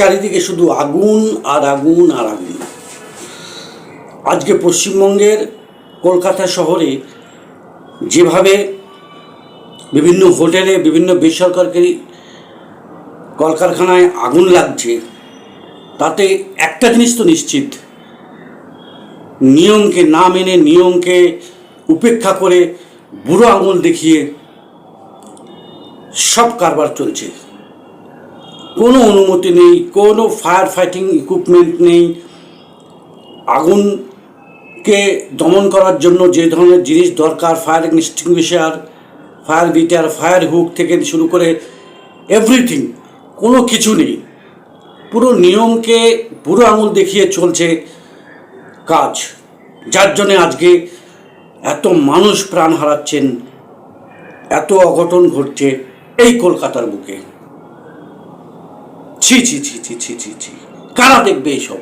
চারিদিকে শুধু আগুন আর আগুন আর আগুন। আজকে পশ্চিমবঙ্গের কলকাতা শহরে যেভাবে বিভিন্ন হোটেলে বিভিন্ন বেসরকারি কলকারখানায় আগুন লাগছে, তাতে একটা জিনিস তো নিশ্চিত, নিয়মকে না মেনে, নিয়মকে উপেক্ষা করে বুড়ো আঙুল দেখিয়ে সব কারবার চলছে। কোনো অনুমতি নেই, কোনো ফায়ার ফাইটিং ইকুইপমেন্ট নেই। আগুনকে দমন করার জন্য যে ধরনের জিনিস দরকার fire extinguisher fire beater fire hook থেকে শুরু করে এভরিথিং কোনো কিছু নেই। পুরো নিয়মকে বুড়ো আঙুল দেখিয়ে চলছে কাজ, যার জন্যে আজকে এত মানুষ প্রাণ হারাচ্ছেন, এত অঘটন ঘটছে এই কলকাতার বুকে। ছি ছি ছি ছি ছি ছি ছি। কারা দেখবে এইসব?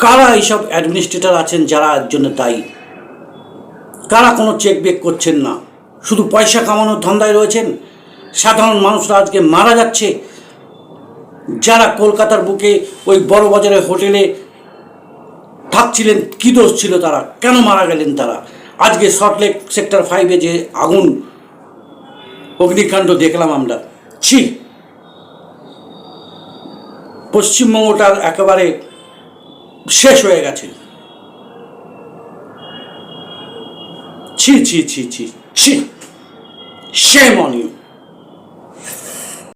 কারা এইসব অ্যাডমিনিস্ট্রেটর আছেন যারা এর জন্য দায়ী? কারা কোনো চেক বেক করছেন না? শুধু পয়সা কামানোর ধান্দায় রয়েছেন? সাধারণ মানুষরা আজকে মারা যাচ্ছে। যারা কলকাতার বুকে ওই বড় বাজারের হোটেলে থাকছিলেন, কী দোষ ছিল তারা? কেন মারা গেলেন তারা? আজকে সল্টলেক সেক্টর ফাইভে যে আগুন, অগ্নিকাণ্ড দেখলাম আমরা। ছি। পশ্চিমবঙ্গটার একেবারে শেষ হয়ে গেছে। ছি ছি ছি ছি ছি। সে ইউ